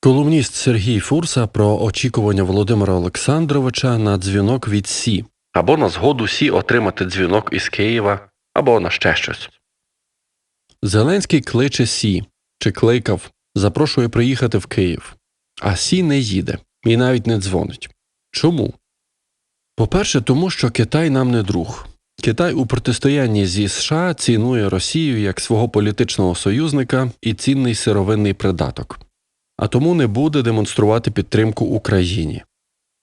Колумніст Сергій Фурса про очікування Володимира Олександровича на дзвінок від Сі або на згоду Сі отримати дзвінок із Києва, або на ще щось. Зеленський кличе Сі чи кликав, запрошує приїхати в Київ. А Сі не їде і навіть не дзвонить. Чому? По-перше, тому що Китай нам не друг. Китай у протистоянні зі США цінує Росію як свого політичного союзника і цінний сировинний придаток, а тому не буде демонструвати підтримку Україні.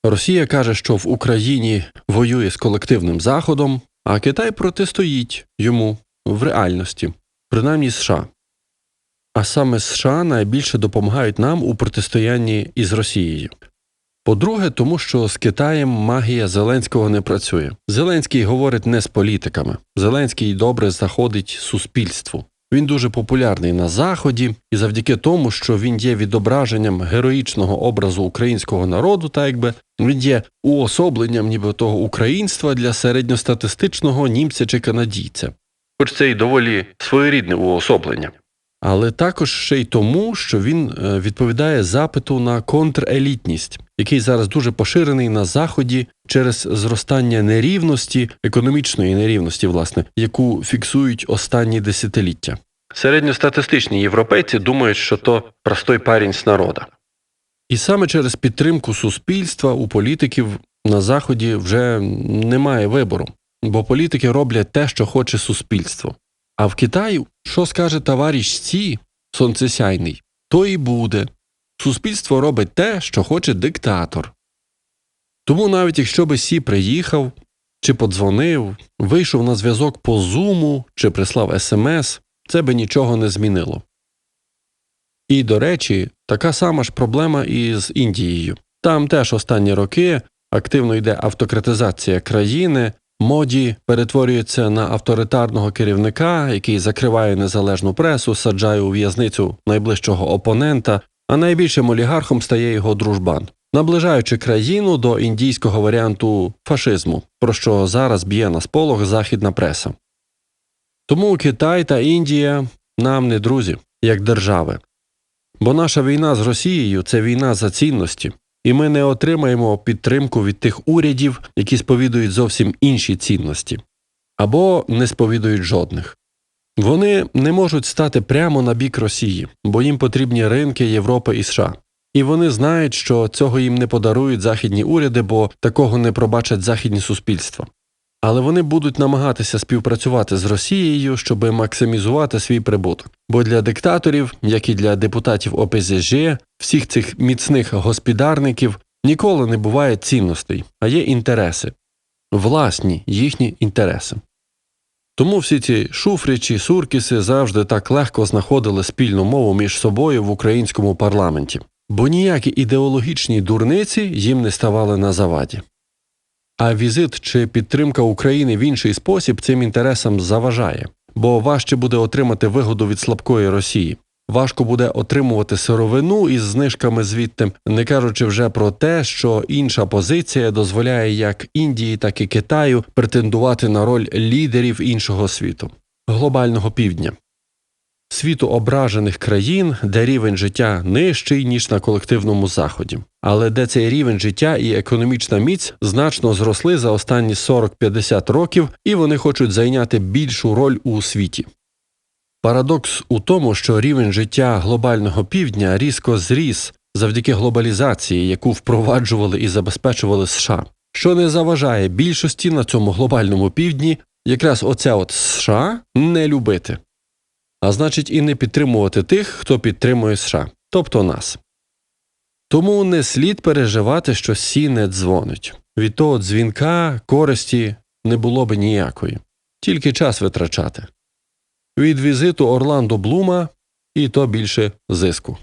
Росія каже, що в Україні воює з колективним Заходом, а Китай протистоїть йому в реальності, принаймні США. А саме США найбільше допомагають нам у протистоянні із Росією. По-друге, тому що з Китаєм магія Зеленського не працює. Зеленський говорить не з політиками. Зеленський добре заходить суспільству. Він дуже популярний на заході, і завдяки тому, що він є відображенням героїчного образу українського народу, так якби він є уособленням ніби того українства для середньостатистичного німця чи канадійця. Хоч це й доволі своєрідне уособлення. Але також ще й тому, що він е, відповідає запиту на контрелітність, який зараз дуже поширений на заході через зростання нерівності, економічної нерівності, власне, яку фіксують останні десятиліття. Середньостатистичні європейці думають, що то простой парень з народа. І саме через підтримку суспільства у політиків на заході вже немає вибору, бо політики роблять те, що хоче суспільство. А в Китаї, що скаже товариш Сі, сонцесяйний, то і буде. Суспільство робить те, що хоче диктатор. Тому навіть якщо би Сі приїхав, чи подзвонив, вийшов на зв'язок по зуму, чи прислав смс, це би нічого не змінило. І, до речі, така сама ж проблема і з Індією. Там теж останні роки активно йде автократизація країни, Моді перетворюється на авторитарного керівника, який закриває незалежну пресу, саджає у в'язницю найближчого опонента, а найбільшим олігархом стає його дружбан, наближаючи країну до індійського варіанту фашизму, про що зараз б'є на сполох західна преса. Тому Китай та Індія нам не друзі, як держави. Бо наша війна з Росією це війна за цінності, і ми не отримаємо підтримку від тих урядів, які сповідують зовсім інші цінності, або не сповідують жодних. Вони не можуть стати прямо на бік Росії, бо їм потрібні ринки Європи і США. І вони знають, що цього їм не подарують західні уряди, бо такого не пробачать західні суспільства. Але вони будуть намагатися співпрацювати з Росією, щоб максимізувати свій прибуток. Бо для диктаторів, як і для депутатів ОПЗЖ, всіх цих міцних господарників ніколи не буває цінностей, а є інтереси, власні їхні інтереси. Тому всі ці шуфрічі, суркіси завжди так легко знаходили спільну мову між собою в українському парламенті, бо ніякі ідеологічні дурниці їм не ставали на заваді. А візит чи підтримка України в інший спосіб цим інтересам заважає, бо важче буде отримати вигоду від слабкої Росії. Важко буде отримувати сировину із знижками звідти, не кажучи вже про те, що інша позиція дозволяє як Індії, так і Китаю претендувати на роль лідерів іншого світу глобального півдня. Світу ображених країн, де рівень життя нижчий ніж на колективному заході, але де цей рівень життя і економічна міць значно зросли за останні 40-50 років, і вони хочуть зайняти більшу роль у світі. Парадокс у тому, що рівень життя глобального півдня різко зріс завдяки глобалізації, яку впроваджували і забезпечували США, що не заважає більшості на цьому глобальному півдні якраз оце от США не любити, а значить і не підтримувати тих, хто підтримує США, тобто нас. Тому не слід переживати, що Сі не дзвонить. Від того дзвінка користі не було б ніякої, тільки час витрачати від візиту Орландо Блума і то більше зиску.